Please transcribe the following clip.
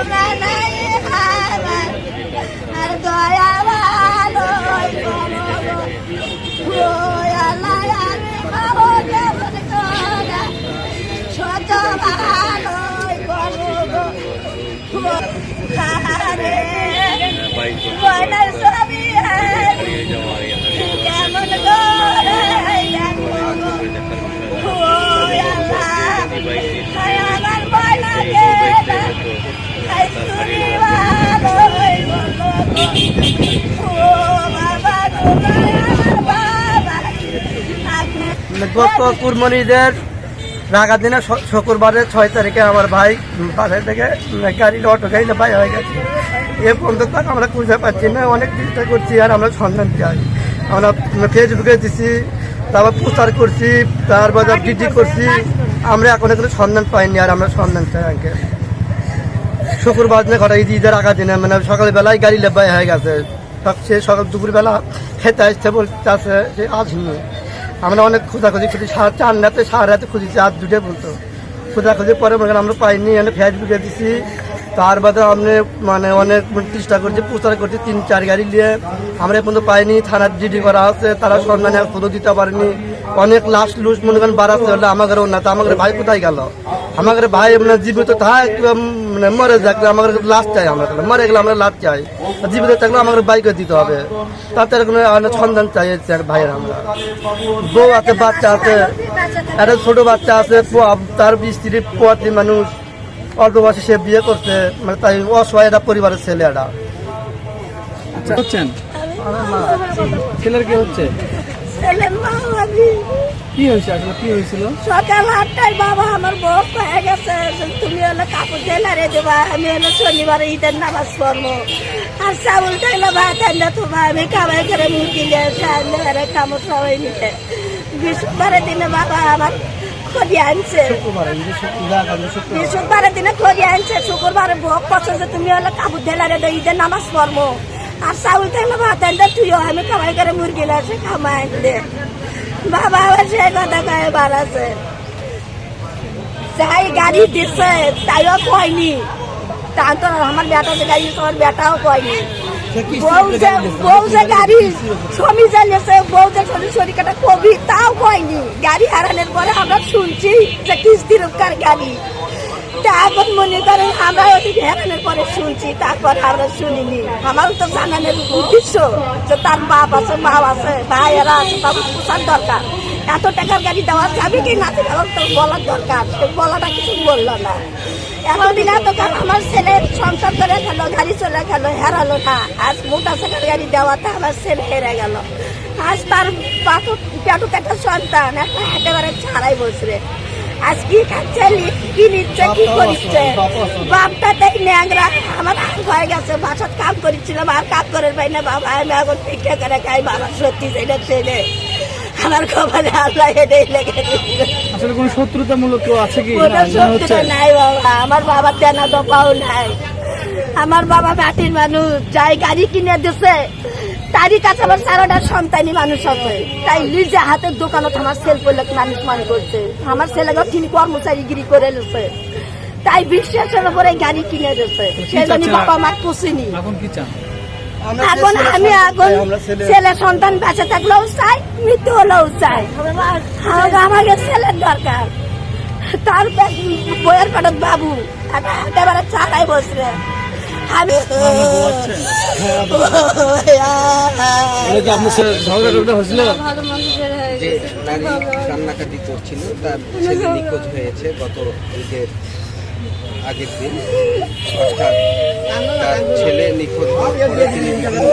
করুণা নাই গত কুরবানিদের রাগা দিনে শ- শুক্রবারে ছয় তারিখে আমার ভাই বাসায় থেকে গাড়ি অটো গাড়িতে ভাই হয়ে গেছে। এ পর্যন্ত তাকে আমরা খুঁজে পাচ্ছি না অনেক চেষ্টা করছি আর আমরা সন্ধান চাই আমরা ফেসবুকে দিছি তারপর প্রচার করছি তারপর ডিডি করছি আমরা এখন এখানে সন্ধান পাইনি আর আমরা সন্ধান চাই আগে। শুক্রবার দিনে ঘটা ঈদ ঈদের আগা দিনে মানে সকালবেলায় গাড়ি লেবাই হয়ে গেছে। সে সকাল দুপুরবেলা খেতে আসছে বলতে আছে যে আসিনি আমরা অনেক খোঁজাখুঁজি খুঁজি সারা চার রাতে, সারা রাতে খুঁজেছি আর দুটে বলতো। খোঁজাখুঁজি পরে মনে আমরা পাইনি এনে ফেসবুকে দিছি। তার বাদে আমরা মানে অনেক চেষ্টা করছি, প্রচার করছি, তিন, চার গাড়ি নিয়ে। আমরা এখন পাইনি, থানার জিডি করা আছে, তারা সন্ধানে খোঁজও দিতে পারেনি। অনেক লাশ লুস মনে করেন বাড়াচ্ছে হলে, আমাদের না, তো আমাদের ভাই কোথায় গেল? আমাদের ভাই মানে জীবিত থাক মানে মরে যাক, আমাদের লাশ চাই আমরা মরে গেলে আমরা লাশ চাই। জীবিত থাকলে আমাদের বাইকে দিতে হবে। তাতে অনেক সন্ধান চাই ভাইয়ের আমরা। বউ আছে, বাচ্চা আছে, একটা ছোট বাচ্চা আছে তার স্ত্রী পোয়াতি মানুষ। অল্প বয়সে সে বিয়ে করছে মানে তাই অসহায় একটা পরিবারের ছেলে একটা আচ্ছা ছেলের কি হচ্ছে? ছেলে মা আমি। কি হয়েছে আসলে? কি হয়েছিল? সকাল আটটায় বাবা আমার বউ হয়ে গেছে। তুমি হলো কাপড় টেলারে দেবা আমি হলো শনিবার ঈদের নামাজ পড়ব। আর চাউল চাইলে ভাত আনলে তোমার আমি কামাই করে মুরগি নিয়ে এসে আনলে আরে সবাই নিতে বৃহস্পতিবারের দিনে বাবা আমার খড়ি আনছে। বৃহস্পতিবারের দিনে খড়ি আনছে। শুক্রবারে ভোগ যে তুমি হলো কাপড় টেলারে দে ঈদের নামাজ পড়ব। আর চাউল চাইলে ভাত আনলে তুইও আমি কামাই করে মুরগি এসে খামাই আনলে বাবা আবার সে কথা কয়ে বাড়াছে যাই গাড়ি দিচ্ছে তাইও কয়নি। তা তো আমার বেটা যে গাড়ি তোমার বেটাও কয়নি। বউ যে বউ যে গাড়ি ছবি জ্বালিয়েছে বউ যে শরীর শরীর কাটা কবি তাও কয়নি। গাড়ি হারানোর পরে আমরা শুনছি যে কিস্তির গাড়ি। তা এখন মনে করেন আমরা ওদিক হেরানোর পরে শুনছি, তারপর আমরা শুনিনি। আমারও তো জানানোর উদ্দেশ্য যে তার বাপ আছে মা আছে, ভাইয়েরা আছে, তাদের পোষার দরকার। এত টাকার গাড়ি দেওয়া যাবে কি না তো বলার দরকার। বলাটা কিছু বলল না। এতদিন এত কাল আমার ছেলে সংসার করে খেলো গাড়ি চলে গেল, হেরালো না। আজ মোটা সাইকেল গাড়ি দেওয়াতে আমার ছেলে হেরে গেল। আজ তার পাটু পেটুতে একটা সন্তান, একটা একেবারে ছাড়াই বসরে আজ কি খাচ্ছে কি নিচ্ছে কি করছে বাপটা তাই ন্যাংরা আমার হয়ে গেছে বাসার কাম করেছিলাম আর কাম করে পাই না বাবা আমি এখন ভিক্ষা করে খাই বাবা সত্যি সেটা ছেলে। আমার কপালে আল্লাহ এটাই লেগে আসলে কোনো শত্রুতামূলক কেউ আছে কি? কোনো শত্রু নাই বাবা আমার বাবা তেনা দপাও নাই। আমার বাবা মাটির মানুষ যাই গাড়ি কিনে দিছে তারই কাছে আমার সারাটা সন্তানী মানুষ আছে। তাই নিজে হাতের দোকানত আমার সেল করলে মানুষ মান করছে? আমার ছেলেকে তিনি কর্মচারী কর্মচারীগিরি করে নিছে তাই বিশ্বাসের উপরে গাড়ি কিনে দিছে সেই জন্য বাবা মা খুশিনি। এখন কি চান? এখন আমি এখন ছেলে সন্তান বেঁচে থাকলেও চাই মৃত্যু হলেও চাই। আমাকে ছেলের দরকার। তার বইয়ের পেটত বাবু একেবারে চালাই বসরে আমি হয়েছিল? যে নারী কান্নাকাটি করছিল তার ছেলে নিখোঁজ হয়েছে গত ঈদের আগের দিন অর্থাৎ তার ছেলে নিখোঁজ হওয়ার পরে তিনি বিভিন্ন